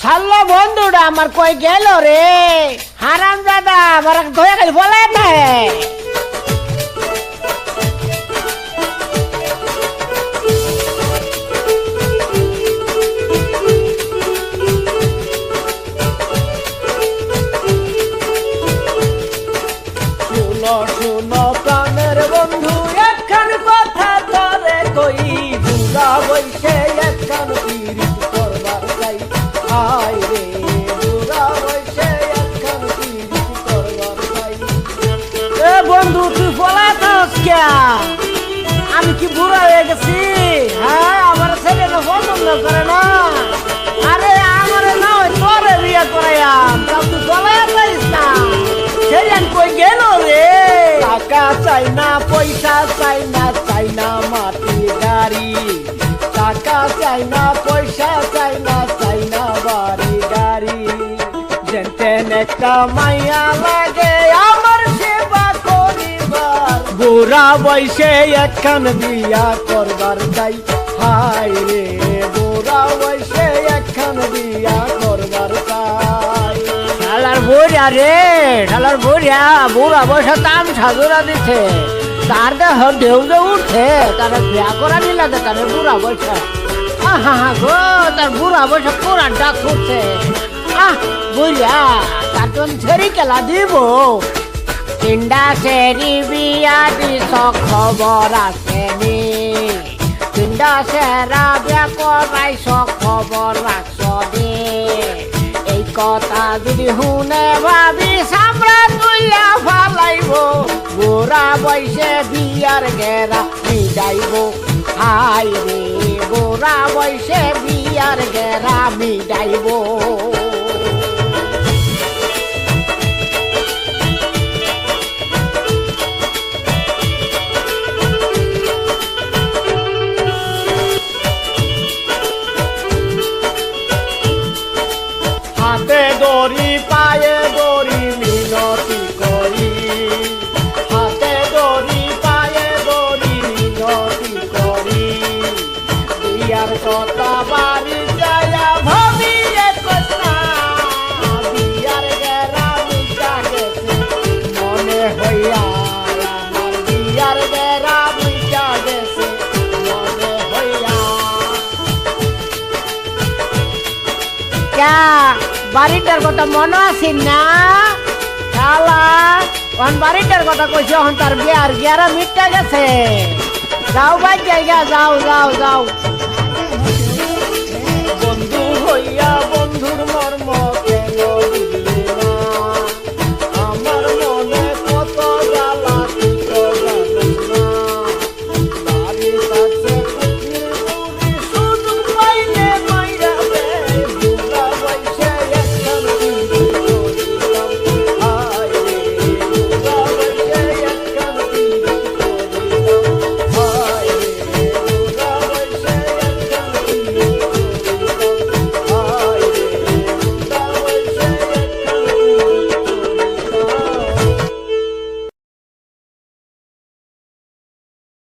সাল্লো বন্ধুটা আমার কই গেল রে? হারাম দাদা, আমার ধরে গেল বলে না শুনো বন্ধু কথা বন্ধু তুই আমি কি বুড়া হয়ে গেছি? হ্যাঁ আমার ছেলে না পছন্দ করে না। আরে আমার না ওই তোরে বিয়ে করাইয়াম তুই পলায় সেদিন কই গেল রে? টাকা চাই না, পয়সা চাই না চাই না মাটি, গাড়ি। টাকা চাই না, পয়সা চাই না চাই না বাড়ি, গাড়ি। যেন একটা মাইয়া লাগে বুড়া বয়সে একখান বিয়া করবার চাই। হাই রে বুড়া বয়সে একখান বিয়া করবার শালার বুড়া রে শালার বুড়া বুড়া বয়সে তাম সাজুরা দিছে। তার দেহ ঢেউ যে উঠে তার বিয়া করা নিলা তার বুড়া বয়সে। আহা গো, তার বুড়া বয়সে পুরান ডাক উঠছে আহ বুড়া তার ছেড়ি কেলা দিব। তিনটা সেরি বিয়া দিছ খবর আসেনি। তিনটা সেরা বিয়া করাইছ খবর রাখছ নি এই কথা যদি শুনে ভাবি সামরা তুইয়া ফালাইব। বুড়া বয়সে বিয়ার গেরা মিটাইব। হাই রে, বুড়া বয়সে বিয়ার গেরা বাড়িটার কথা মনে আছে না? শালা, অন বাড়িটার কথা কইছে অন তার বিয়ার গিয়ারা মিটটা গেছে। যাও বাই জায়গা যাও যাও যাও।